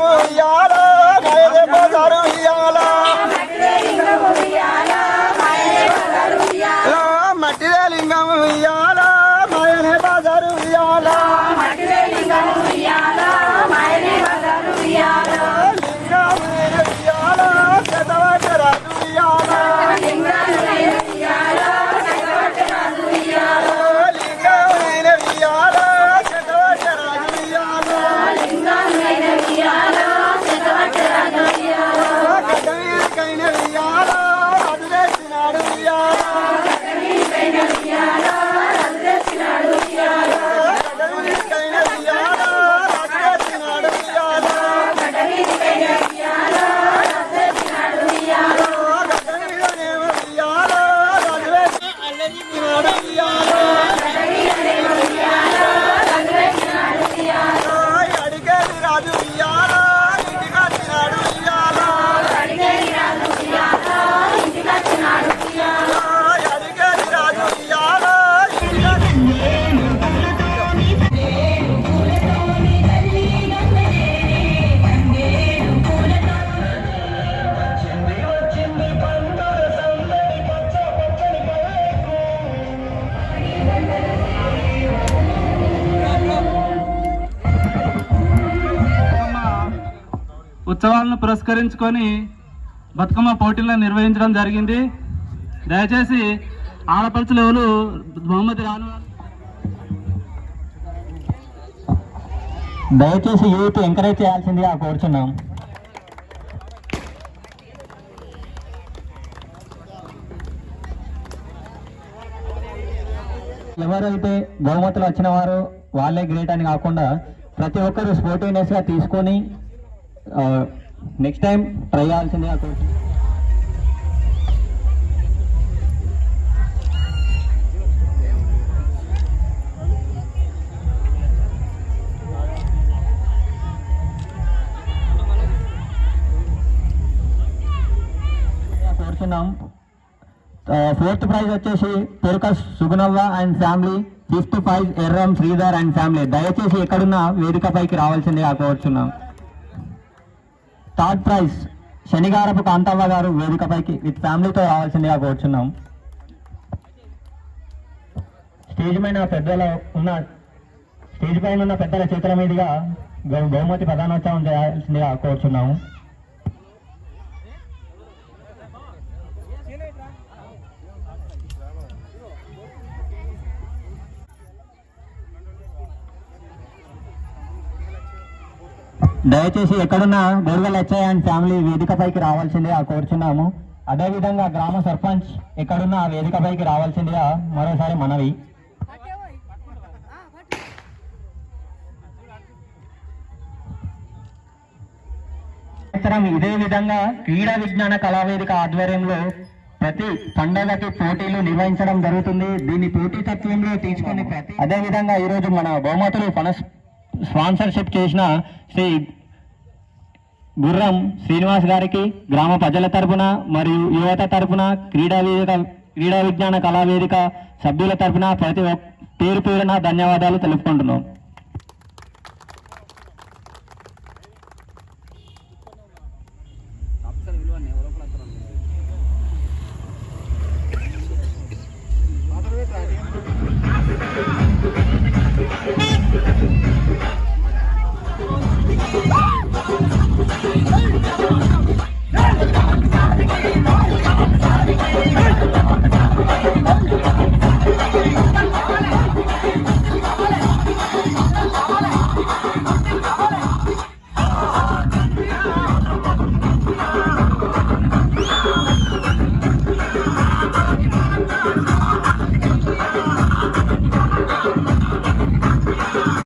లింగము ఇయాల మాయనే బజారు ఇయాల మట్టిదే లింగము ఇయాల మాయనే బజారు ఇయ్యాల. Fábio ఉత్సవాలను పురస్కరించుకొని బతుకమ్మ పోటీలను నిర్వహించడం జరిగింది. దయచేసి ఆడపడుచులు బహుమతి రాను దయచేసి యూత్ ఎంకరేజ్ చేయాల్సిందిగా కోరుచున్నాం. ఎవరైతే బహుమతులు వచ్చిన వారు వాళ్ళే గ్రేట్ అని కాకుండా ప్రతి ఒక్కరు స్పోర్టివ్నెస్గా తీసుకొని నెక్స్ట్ టైం ట్రై చేయాల్సిందిగా కోరుచున్నాం. కోరుచున్నాం ఫోర్త్ ప్రైజ్ వచ్చేసి పొరకస్ Sugunavva and family fifth prize Erram Sridhar and family. దయచేసి ఎక్కడున్న వేదికపైకి రావాల్సిందిగా కోరుచున్నాం. థర్డ్ ప్రైజ్ శనిగారపు కాంతవ్వ గారు వేదికపైకి విత్ ఫ్యామిలీతో రావాల్సిందిగా కోరుచున్నాం. స్టేజ్ పైన పెద్దల ఉన్న స్టేజ్ పైన ఉన్న పెద్దల చేతుల మీదుగా బహుమతి ప్రధానోత్సవం చేయాల్సిందిగా కోరుచున్నాము. దయచేసి ఎక్కడున్న బోర్గల్ హెచ్ఐ అండ్ ఫ్యామిలీ వేదికపైకి రావాల్సిందిగా కోరుచున్నాము. అదేవిధంగా గ్రామ సర్పంచ్ ఎక్కడున్న ఆ వేదికపైకి రావాల్సిందిగా మరోసారి మనవి. ఇదే విధంగా క్రీడా విజ్ఞాన కళావేదిక ఆధ్వర్యంలో ప్రతి పండగకి పోటీలు నిర్వహించడం జరుగుతుంది. దీన్ని పోటీతత్వంలో తీసుకొని ప్రతి అదే విధంగా ఈరోజు మన బహుమతులు ఫనస్ స్పాన్సర్షిప్ చేసిన శ్రీ గుర్రం శ్రీనివాస్ గారికి గ్రామ ప్రజల తరపున మరియు యువత తరపున క్రీడా వేదిక క్రీడా విజ్ఞాన కళావేదిక సభ్యుల తరపున ప్రతి ఒక్క పేరు పేరున ధన్యవాదాలు తెలుపుకుంటున్నాం.